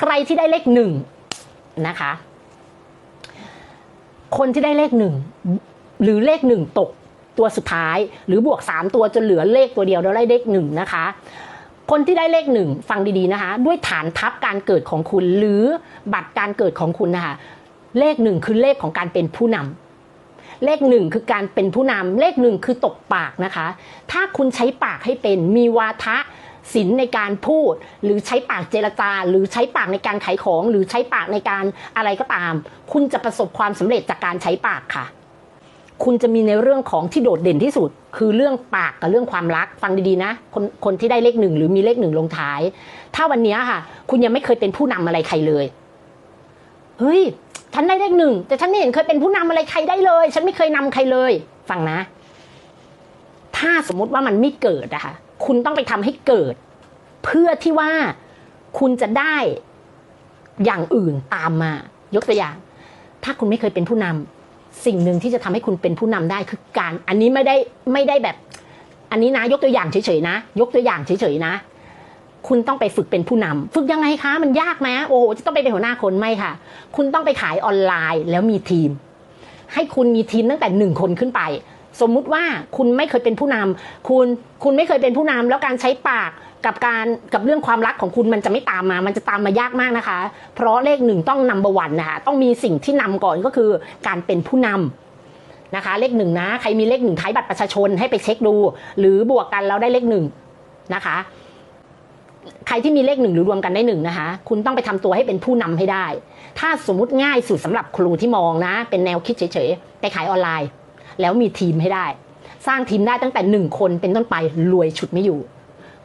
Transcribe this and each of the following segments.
ใครที่ได้เลขหนึ่งนะคะ คนที่ได้เลขหนึ่งหรือเลขหนึ่งตกตัวสุดท้าย หรือบวกสามตัวจนเหลือเลขตัวเดียวแล้วได้เลขหนึ่งนะคะคนที่ได้เลขหนึ่งฟังดีๆนะคะ ด้วยฐานทัพการเกิดของคุณหรือบัตรการเกิดของคุณนะคะเลขหนึ่งคือเลขของการเป็นผู้นำเลขหนึ่งคือการเป็นผู้นำเลขหนึ่งคือตกปากนะคะ ถ้าคุณใช้ปากให้เป็นมีวาทะ ศิลในการพูด หรือใช้ปากเจรจา หรือใช้ปากในการขายของ หรือใช้ปากในการอะไรก็ตาม คุณจะประสบความสำเร็จจากการใช้ปากค่ะ คุณจะมีในเรื่องของที่โดดเด่นที่สุด คือเรื่องปากกับเรื่องความรักฟังดีๆนะคนคนที่ได้เลขหนึ่งหรือมีเลขหนึ่งลงท้าย ถ้าวันนี้ค่ะ คุณยังไม่เคยเป็นผู้นำอะไรใครเลยเฮ้ยฉันได้เลขหนึ่งแต่ฉันไม่เห็นเคยเป็นผู้นำอะไรใครได้เลย ฉันไม่เคยนำใครเลย ฟังนะ ถ้าสมมุติว่ามันไม่เกิดอะค่ะ คุณต้องไปทำให้เกิด เพื่อที่ว่าคุณจะได้อย่างอื่นตามมา ยกตัวอย่าง ถ้าคุณไม่เคยเป็นผู้นำสิ่งหนึ่งที่จะทำให้คุณเป็นผู้นำได้คือการ อันนี้ไม่ได้ไม่ได้แบบ อันนี้นะยกตัวอย่างเฉยๆนะ ยกตัวอย่างเฉยๆนะ คุณต้องไปฝึกเป็นผู้นำฝึกยังไงคะ มันยากไหมโอ้โหจะต้องไปเป็นหัวหน้าคนไม่ค่ะ คุณต้องไปขายออนไลน์แล้วมีทีม ให้คุณมีทีมตั้งแต่หนึ่งคนขึ้นไป สมมุติว่าคุณไม่เคยเป็นผู้นำคุณคุณไม่เคยเป็นผู้นำแล้วการใช้ปากกับการกับเรื่องความรักของคุณมันจะไม่ตามมา มันจะตามมายากมากนะคะ เพราะเลขหนึ่งต้องนำบวันนะคะต้องมีสิ่งที่นำก่อนก็คือการเป็นผู้นำนะคะ เลขหนึ่งนะใครมีเลขหนึ่งท้ายบัตรประชาชนให้ไปเช็คดู หรือบวกกันแล้วได้เลขหนึ่งนะคะใครที่มีเลขหนึ่งหรือรวมกันได้หนึ่งนะคะ คุณต้องไปทำตัวให้เป็นผู้นำให้ได้ ถ้าสมมุติง่ายสุดสำหรับครูที่มองนะ เป็นแนวคิดเฉยๆ ไปขายออนไลน์ แล้วมีทีมให้ได้ สร้างทีมได้ตั้งแต่หนึ่งคนเป็นต้นไปรวยฉุดไม่อยู่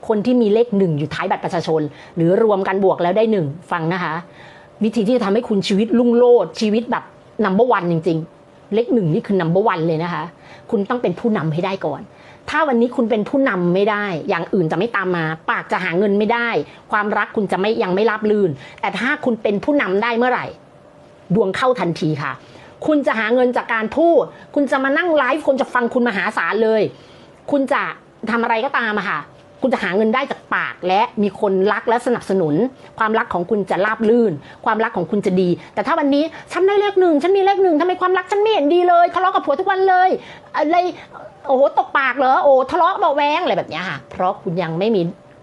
คนที่มีเลขหนึ่งอยู่ท้ายบัตรประชาชน หรือรวมกันบวกแล้วได้หนึ่งฟังนะคะ วิธีที่จะทำให้คุณชีวิตรุ่งโรจน์ชีวิตแบบนัมเบอร์วันจริง ๆ เลขหนึ่งนี่คือนัมเบอร์วันเลยนะคะ คุณต้องเป็นผู้นำให้ได้ก่อน ถ้าวันนี้คุณเป็นผู้นำไม่ได้ อย่างอื่นจะไม่ตามมา ปากจะหาเงินไม่ได้ ความรักคุณจะไม่ยังไม่ราบลื่น แต่ถ้าคุณเป็นผู้นำได้เมื่อไหร่ ดวงเข้าทันทีค่ะ คุณจะหาเงินจากการพูด คุณจะมานั่งไลฟ์คนจะฟังคุณมหาศาลเลย คุณจะทำอะไรก็ตามอะค่ะ คุณจะหาเงินได้จากปากและมีคนรักและสนับสนุน ความรักของคุณจะราบลื่น ความรักของคุณจะดี แต่ถ้าวันนี้ฉันได้เลขหนึ่งฉันมีเลขหนึ่งทำไมความรักฉันไม่เห็นดีเลยทะเลาะกับผัวทุกวันเลยอะไรโอ้โหตกปากเหรอโอ้ทะเลาะเบาแวงอะไรแบบนี้ค่ะ เพราะคุณยังไม่มี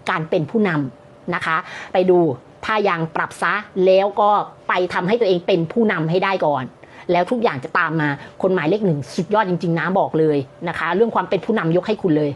การเป็นผู้นำนะคะ ไปดูถ้ายังปรับซะแล้วก็ไปทำให้ตัวเองเป็นผู้นำให้ได้ก่อน แล้วทุกอย่างจะตามมาคนหมายเลขหนึ่งสุดยอดจริงๆนะบอกเลยนะคะ เรื่องความเป็นผู้นำยกให้คุณเลย